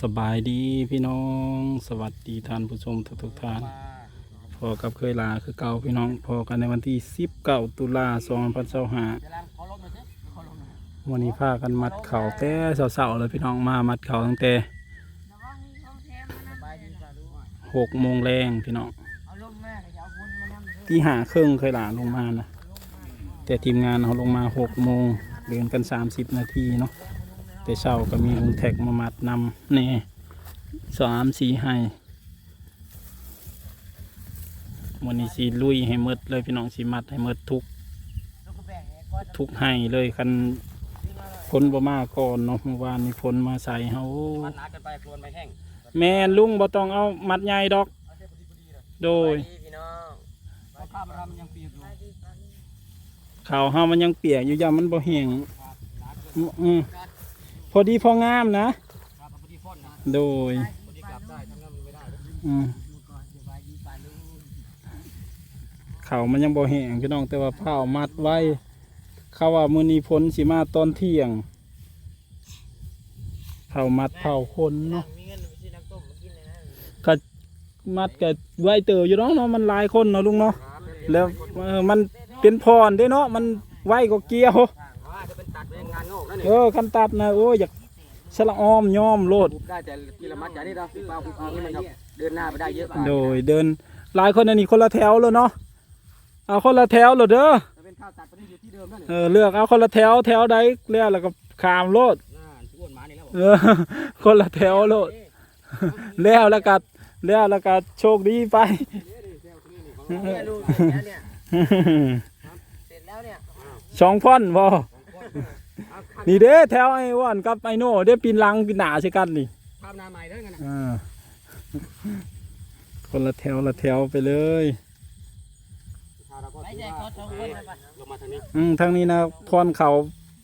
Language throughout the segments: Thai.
สบายดีพี่น้อง สวัสดีท่านผู้ชมทุกทุกท่านพอกับเคยลาคือเก่าพี่น้องพอกันในวันที่19ตุลา2565วันนี้พากันมัดเข่าแต่เสาๆเลยพี่น้องมามัดเข่าตั้งแต่หกโมงแรงพี่น้องที่หาเครื่องเคยลาลงมานะแต่ทีมงานเขาลงมาหกโมงเดินกัน30นาทีเนาะ แต่เช้าก็มีลุงแท็กมามัดนำนี่สามสี่ให้วันนี้สีลุยให้หมดเลยพี่น้องสีมัดให้หมดทุก ทุกให้เลยคันฝนบ่มาก่อนเนาะเมื่อวานนี้ฝนมาใส่เฮามัดหนากันไปโคลนไปแห้งแม่นลุงบ่ต้องเอามัดใหญ่ดอก โดยพี่น้องข้ามรำยังเปียกอยู่ข่าวเฮามันยังเปียกอยู่ยามมันบ่แห้งอืม พอดีพองามนะ ครับพอดีฟ้อนนะโดยพอดีกลับได้ทั้งนั้นไม่ได้อืมเขามันยังบ่แห้งพี่น้องแต่ว่าเผามัดไว้ เขาว่ามื้อนี้พ้นสิมาตอนเที่ยงเผามัดเผาคนเนาะมีเงินไปซื้อน้ำต้มมากินเลยนะก็มัดก็ไว้เตออยู่เนาะเนาะมันหลายคนเนาะลุงเนาะแล้วเออมันเป็นพรเด้เนาะมันไว้ก็เกี่ยว ว่าจะเป็นตัด เป็นงานงอกนั่นเอเองอคันตัดนะโอ้ยอยากสละออมยอมโลดได้แต่ทีละมัดอย่างนี้เราพี่เป้าพี่เป้านี่มันเดินหน้าไปได้เยอะกว่าโดยเดินหลายคนอันนี้คนละแถวเลยเนาะเอาคนละแถวเลยเด้อจะเป็นข้าวตัดไปนี่อยู่ที่เดิมนั่นเออเลือกเอาคนละแถวแถวใดเลือกแล้วก็ขามโลดน่าอ้วนหมานี่แล้วเออคนละแถวโลดแล้วแล้วก็แล้วแล้วก็โชคดีไปเนี่ยลูกเสร็จแล้วเนี่ยเสร็จแล้วเนี่ยสองพ่อนบ่ นี่เด้แถวไอ้ว่านกับไอ้โน่เด้ปีนหลังปีนหน้าใช่กันนี่ทำนาใหม่แล้วกันนะอ่าคนละแถวละแถวไปเลยเราก็ถือว่าลงมาทางนี้อืมทางนี้นะพรเขา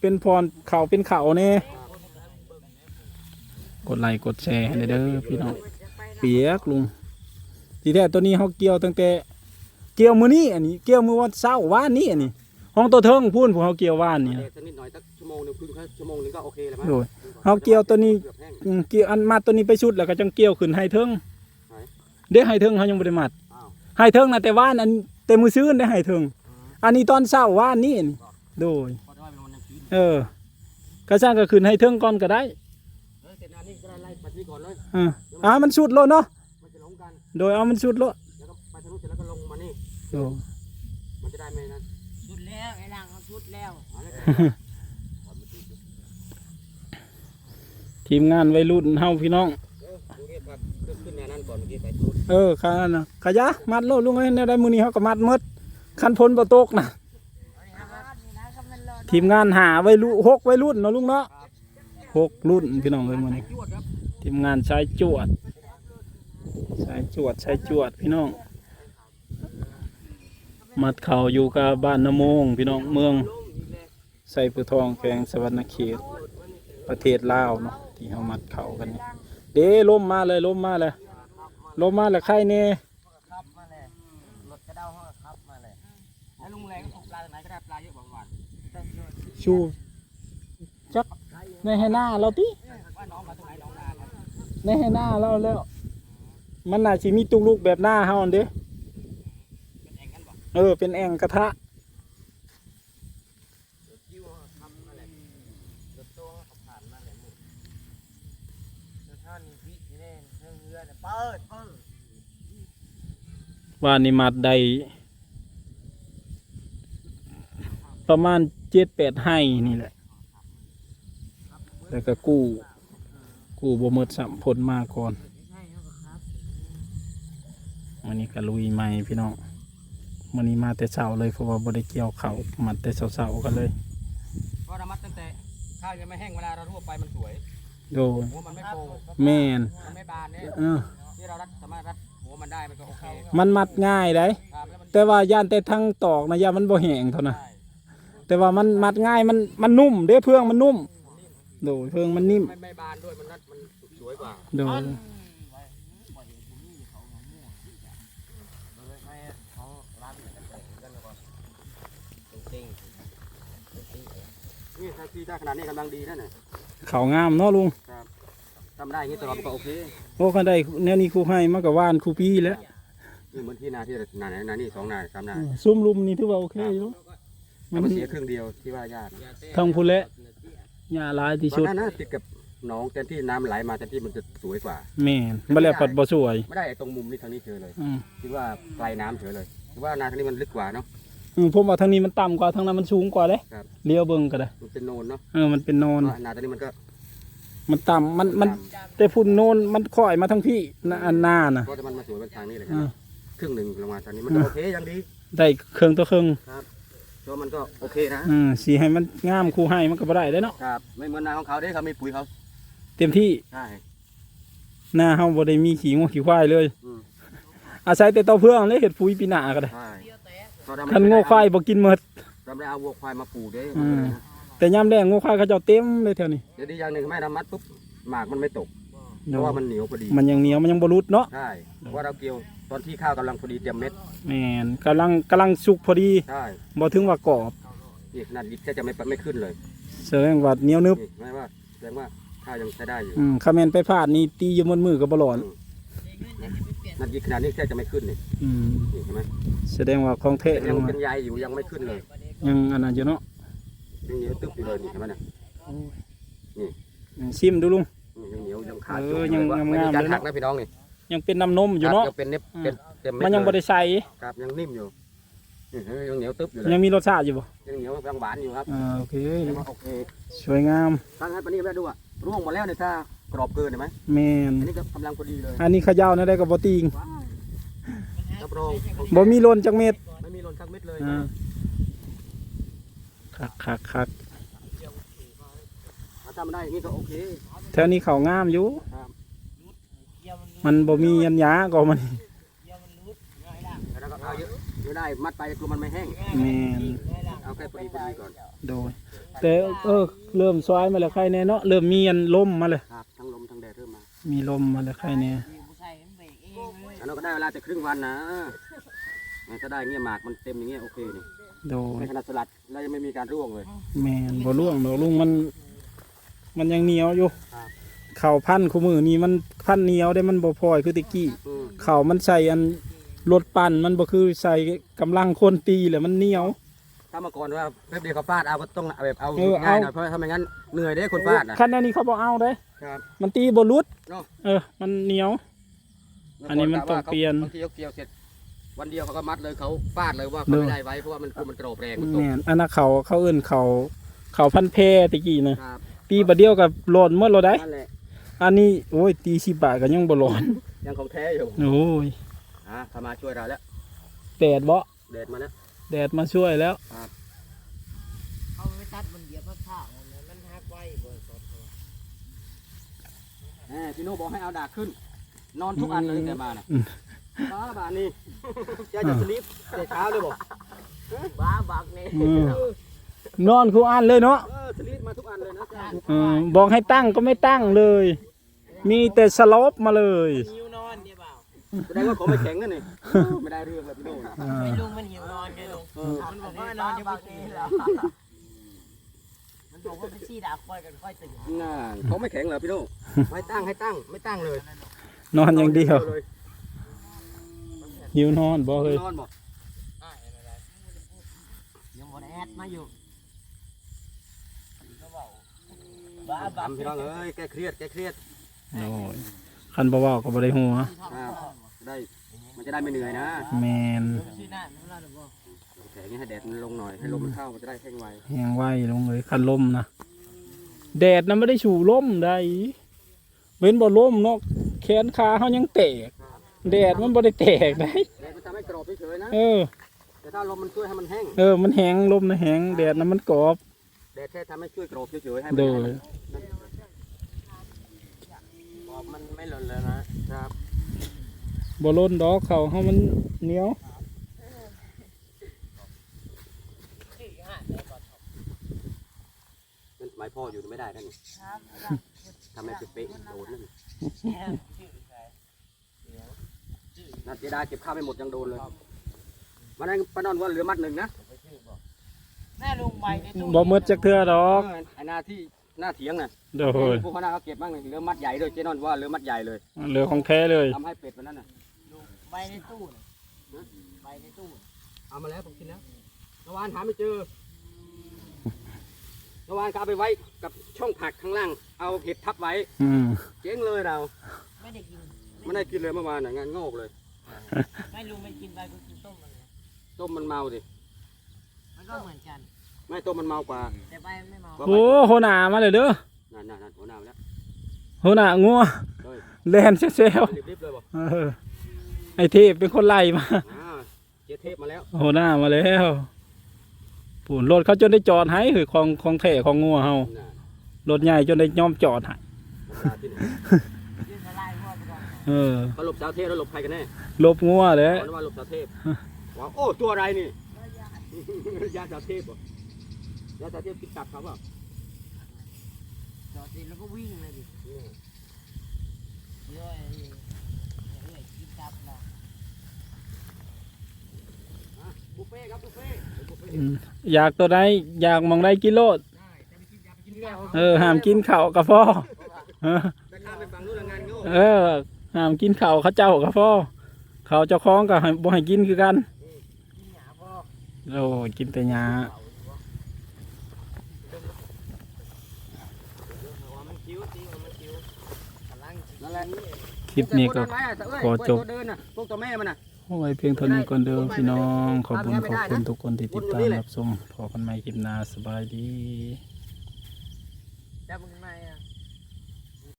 เป็นพรเขาเป็นเขาเนี่ยกดไลค์กดแชร์ให้เด้อพี่น้องเปียกลุงทีแท้ตัวนี้เขาเกี่ยวตั้งแต่เกี่ยวมือนี้อันนี้เกี่ยวมือวันเสาร์ว่านนี้อันนี้ ห้องตัวเทิงพูนผมเขาเกี่ยวว่านนี่เด็นะกสักนิดหน่อยสักชั่วโมงหนึงครึ่งชั่วโมงหนึงก็โอเคแล้วมั้งโดยเขาเกี่ยวตัวนี้เกือบแห้ง อืมเกี่ยวอันมาตัวนี้ไปชุดแล้วก็จังเกี่ยวขึ้นให้เทิงไหน เด้ให้เทิงเขายังบ่ได้มัดอ้าวให้เทิงนะแต่ว่านอันแต่มือซื้อได้ให้เทิง อันนี้ตอนเช้าว่านนี่อันนี้โดย พอได้เป็นวันยังคืนเออก็สร้างก็ขึ้นให้เทิงก่อนก็ได้เออเสร็จงานนี้ก็ได้ไล่ไปที่ก่อนเลยอ่าอ่ามันสุดโลดเนาะมันจะลงกัน โดยเอามันสุดโลดแล้วก็ไปทางนู้นเสร็จแล้วก็ลงมานี่โอ้มันจะได้ไหมน ทีมงานวัยรุ่นเฮาพี่น้อง เออดูเรียกว่าขึ้นขึ้นแนวนั้นก่อนเมื่อกี้ไปทุนเออคันน่ะขยะมัดโลดลุงเอ้ยแนวใดมื้อนี้เฮาก็มัดหมดคันพ้นบ่ตกนะทีมงานหาวัยรุ่นหกวัยรุ่นเนาะลุงเนาะหกรุ่นพี่น้องเอ้ยมื้อนี้จวดครับทีมงานสายจวดสายจวดสายจวดพี่น้อง มัดเข่าอยู่กับบ้านนโมงพี่น้องเมือง ใส่ปือทองแขวงสวรรณเขต ประเทศลาวเนาะที่เขามัดเข่ากันนี่เด้ล่มมาเลยล่มมาเลยล่มมาแล้วใครเนี่ยครับมาเลยรถกระเด้าห้องครับมาเลยแล้วลุงแรงก็ตกปลาจากไหนก็ได้ปลาเยอะกว่าเมื่อวานชูจักในให้หน้าเราติว่าน้องมาตรงไหนน้องนาครับในให้หน้าเราแล้ว มันน่าสิมีตุกลูกแบบหน้าเฮาอันเด้เป็นแองกันบ่เออเป็นแอ่งกระทะ รถจิ้วทำมาเลยรถโต้เขาผ่านมาเลยหมด เดี๋ยวท่านนี่พี่นี่เน่ เรื่องเรือเนี่ยเปิดเปิดว่านี่มัดได้ประมาณเจ็ดแปดให้นี่แหละ แล้วก็กู้ กู้บ่มดสัมผลมาก่อนวันนี้ก็ลุยใหม่พี่น้องวันนี้มาแต่เช้าเลยเพราะว่าบ่ได้เกี่ยวเขามัดแต่เช้าๆกันเลย เพราะเรามัดตั้งแต่ข้าวยังไม่แห้งเวลาเราทั่วไปมันสวย โดยหัวมันไม่โปแม่นมันไม่บานเนี่ยเออที่เรารัดสามารถรัดหัวมันได้มันก็โอเคมันมัดง่ายได้ครับแล้วมันแต่ว่าย่านแต่ทั้งตอกนะย่านมันบ่แห้งเท่านั้นได้แต่ว่ามันมัดง่ายมันมันนุ่มเด้เพื่องมันนุ่ม โดยเพื่องมันนิ่มไม่ไม่บานด้วยมันรัดมันสวยกว่าโดยเขาร้านกันก่อนจริงนี่ถ้าที่ได้ขนาดนี้กำลังดีนั่นน่ะเขางามเนาะลุงถ้า ทำได้อย่างนี้ตลอดมันก็โอเคโอ้คันได้แนวนี้ครูให้มากับว่านครูปีแล้วนี่เหมือนที่นาที่นาไหนนานี่สองนาสามนาอืมซุ่มลุมนี่ถือว่าโอเคอยู่แล้วมันเสียครึ่งเดียวที่ว่าญาติทางพุ่นแหละหญ้าหลายที่ตอสุนดนั้นนะติดกับหนองแทนที่น้ำไหลมาแทนที่มันจะสวยกว่าแม่นบ่แล้วปัดบ่สวยไม่ได้ไอ้ตรงมุมนี้ทางนี้เจอเลยอืมคิดว่าไกลน้ำเฉยเลยคิดว่านาทางนี้มันลึกกว่าเนาะ อืมผมว่าทางนี้มันต่ำกว่าทางนั้นมันสูงกว่าเด้ครับ เลี้ยวเบิ่งก็ได้มันเป็นโนนเนาะเออมันเป็นโนนเพราะนาทางนี้มันก็ มันต่ำมันมันแต่พุ่นโนนมันค่อยมาทั้งพี่นะอันหน้าน่ะ ก็จะมันมาสวยเป็นทางนี้เลยคอ่ารับครึ่งหนึ่งลงมาทางนี้มันก็โอเคยังดีได้เครื่องต่อเครื่องเพราะมันก็โอเคนะอืมสิให้มันงามครูให้มันก็บ่ได้เด้เนาะครับไม่เหมือนนาของเขาเด้เขามีปุ๋ยเขาเต็มที่ใช่ หน้าเฮาบ่ได้มีขี้งัวขี้ควายเลย อืม อาศัยแต่เตาเพื่องเลยเฮ็ดปุ๋ยปีหน้าก็ได้ใช่คันงัวควายบ่กินหมด เราไม่ได้เอาวัวควายมาปลูกเด้อืม แต่ยามแรงงัวควายเขาเจ้าเต็มเลยแถวนี้เดี๋ยวดีอย่างหนึ่งไม่ทำมัดปุ๊บหมากมันไม่ตก เพราะว่ามันเหนียวพอดี มันยังเหนียวมันยังบ่รุดเนาะใช่เพราะว่าเราเกี่ยวตอนที่ข้าวกำลังพอดีเต็มเม็ดแม่นกำลังกำลังสุกพอดีใช่บ่ถึงว่ากรอบนี่ขนาดยิบแค่จะไม่ไม่ขึ้นเลยแสดงว่าเหนียวนึบนี่ไม่ว่าแสดงว่าข้าวยังใช้ได้อยู่อืมคาแมนไปพลาดนี่ตีอยู่บนมือก็บ่ร้อนนายิบขนาดนี้แค่จะไม่ขึ้นนี่อืมนี่เห็นไหมแสดงว่าของแท้ยัยังงเป็นใยอยู่ยังไม่ขึ้นเลยยังอันนั้นอยู่เนาะ ยังเหนียวตึ๊บอยู่เลยนี่เห็นไหมเนี่ยชิมดูลุงนี่ยังเหนียวยังขาดเออยังไม่งามๆมีการเลยนะหักนะพี่น้องนี่ยังเป็นน้ำนมอยู่ครับเนาะยังเป็นเน็บอืมเป็นเต็มเม็ดมันยังบ่เลยได้ใส่ครับยังนิ่มอยู่นี่เห็นไหมยังเหนียวตึ๊บอยู่เลยยังมีรสชาติอยู่บ่ยังเหนียวยังหวานอยู่ครับอ่าโอเคเรียกว่าโอเคสวยงามตั้งให้ปานนี้แม่ดูอะร่วงหมดแล้วเนี่ยถ้ากรอบเกินเห็นไหมแม่นอันนี้ก็กำลังพอดีเลยอันนี้เขย่านะได้ก็บ่ติงรับรองบ่มีหล่นจักเม็ดไม่มีหล่นสักเม็ดเลยอ่า คักคักคักถ้าทำได้อย่างนี้ก็โอเคแถวนี้เขางามอยู่ครับมันบ่มียันยาก็มันแล้วก็เอาเยอะไม่ได้มัดไปกลัวมันไม่แห้งแม่นเอาแค่พอดีพอดีก่อนโดย แต่เออเริ่มซอยมาแล้วใครแน่เนาะเริ่มมีอันลมมาเลยครับทั้งลมทั้งแดดเริ่มมา มีลมมาแล้วใครแน่อันนั้นก็ได้เวลาแต่ครึ่งวันนะมันก็ได้เงี้ยหมากมันเต็มอย่างเงี้ยโอเคนี่ โดยในขนาดสลัดแล้วยังไม่มีการร่วงเลย แมนบ่ล่วงดอกลุงมัน มันยังเหนียวอยู่ครับ เข่าวพันธุ์คู่มือนี่มันพันธุ์เหนียวได้มันบ่พอยคือตะกี้อืมเข่าวมันใส่อันรถปั่นมันบ่คือใส่กำลังคนตีแหละมันเหนียว ถ้าเมื่อก่อนว่าแป๊บเดียวเขาฟาดเอาก็ต้องแบบเอาเออง่ายเอาหน่อยเพราะถ้าไม่งั้นเหนื่อยเด้คนฟาดนะคันนี้เขาบ่เอาเด้ครับมันตีบ่หลุดเนาะ เออ มันเหนียว อันนี้มันต้องเปลี่ยน บางทีเขาเกี่ยวเสร็จ วันเดียวเขาก็มัดเลยเขาฟาดเลยว่าเนเขาอะไม่ได้ไว้เพราะว่ามันกลัวมันกรอบแรงมันตกแม่นอันนั้นเขาเขาเอิ้นเขาเขาพันธุ์แพตะกี้นะครับตีบ่เดียวกับหล่นหมดแล้วได้ นั่นแหละอันนี้โอ้ยตี10บาทก็ยังบ่หล่นยังของแท้อยู่โอ้ยอะเขามาช่วยเราแล้วแดดบ่แดดมาแล้ว แดดมาช่วยแล้ว เอาไปตัดมันเดียวพักผ้ามันเลยมันหักไว้เบิดก่อนแหมพี่โน่บอกให้เอาดากขึ้น นอนทุกอันเลยแต่มาน่ะอืม บ้าบานนี่แกจะสลิปแต่เช้าเลยบอกบ้าบักนี่อืมนอนคู่อันเลยเนาะเออสลิปมาทุกอันเลยนะจ๊ะเออบอกให้ตั้งก็ไม่ตั้งเลย มีแต่สลบมาเลยหิวนอนเดี๋ยวเปล่าแสดงว่าของไม่แข็งนั่นนี่ไม่ได้เรื่องเลยพี่โน่อ่าไม่ลุงมันหิวนอนไงลุงเออมันบอกว่านอนยังไม่ตื่นแล้วมันบอกว่าไปชี้ดาบค่อยกันค่อยตื่นน่าของไม่แข็งเหรอพี่โน่ให้ตั้งให้ตั้งไม่ตั้งเลย นอนอย่างเดียวเลย หิวนอนบอกเลยนอนบอกยังบอดแอดมาอยู่บ้าบักทำพี่น้องเอ้ยแกเครียดแกเครียดโอ้ยคันบ่เว้าก็บ่ได้หัวครับได้มันจะได้ไม่เหนื่อยนะแมนชื่อหน้าน้ำลายหรือเปล่าแข็งให้แดดมันลงหน่อยให้ลมมันเข้ามันจะได้แห้งไวแหงไว้ลงเลยคันลมนะแดดนะไม่ได้ฉูลมได้เว้นบ่ลมเนาะแขนขาเฮายังแตก แดดมันบ่ได้แตกได้แดดมันทำให้กรอบเฉยๆนะเออ แต่ถ้าลมมันช่วยให้มันแห้งเออ มันแหงลมนะแหงแดดนะมันกรอบแดดแค่ทำให้ช่วยกรอบเฉยๆให้มันโดยกรอบมันไม่หล่นเลยนะครับบ่ล้นดอกเขาเฮามันเหนียวนั่นหมายพ่ออยู่ไม่ได้นั่นนี่ทำให้เป๊ะๆโดนนั่น นัดเจดาเก็บข้าวไม่หมดยังโดนเลยมันนั่นป้านอนว่าเหลือมัดหนึ่งนะแม่ลุงใบในตู้บ่หมดจักเทื่อดอกเไอ้นาที่หน้าเถียงน่ะโดยพวกเขาหน้าเขาเก็บบ้างเลยเรือมัดใหญ่เลยเจนอนว่าเรือมัดใหญ่เลยเรือของแท้เลยทำให้เป็ดวันนั้นน่ะใบในตู้น่ะใบในตู้น่ะเอามาแล้วผมกินแล้วเมื่อวานหาไม่เจอเมื่อวานก็เอาไปไว้กับช่องผักข้างล่าง เอาเห็ดทับไว้อืมเจ๊งเลยเราไม่ได้กินไม่ได้กินเลยเมื่อวานน่ะงานงอกเลย ไม่ลุงไม่กินใบก็กินต้มมันเลยต้มมันเมาสิมันก็เหมือนกัน ไม่ต้มมันเมากว่า แต่ใบมันไม่เมาโอ้โหหนามาเลยเด้อนั่นนั่นนั่นหัวหน้ามาแล้วโหหนางัวเฮ้ยแลนเซลรีบๆเลยบอกเออไอเทพเป็นคนไล่มา อ่าเจ๊เทพมาแล้วโหหน้ามาแล้วปูนรถเขาจนได้จอดให้คือของของแท้ของงัวเฮาน่ะรถใหญ่จนได้ยอมจอดให้ธรรมดาที่ไหน เออเขาหลบสาวเทพแล้วหลบใครกันแน่ลบงัวเลยเพราะว่าหลบสาวเทพว่าโอ้ตัวอะไรนี่ ยาสาวเทพเหรอยาสาวเทพกินตับเขาเปล่าจอดติดแล้วก็วิ่งเลยดิเยอะไอ้นี่เรื่อยๆกินจับนะอะบุฟเฟ่ต์ครับบุฟเฟ่ต์บุฟเฟ่ต์อืมอยากตัวใดอยากมองได้กิโลดได้แต่ไม่กินยาไปกินข้าวเออห้ามกินข้าวกับพ่อเออไปข้ามไปฝั่งนู้นแล้วงานโง่ เออ ห้ามกินข้าวเขาเจ้ากับพ่อเขาเจ้าของก็ให้บ่ให้กินคือกันกินหยาพอโอ้กินแต่หญ้าหัวมันคิ้วตีหัวมันคิ้วกำลังนั่นแหละคลิปนี้ก็ขอจบพวตัวเดินพวกตัวแม่มันน่ะเอาไว้เพียงเท่านี้ก่อนเด้อพี่น้อง ขอบคุณขอบคุณทุกคนที่ติดตามรับชมพอกันใหม่คลิปหน้าสบายดี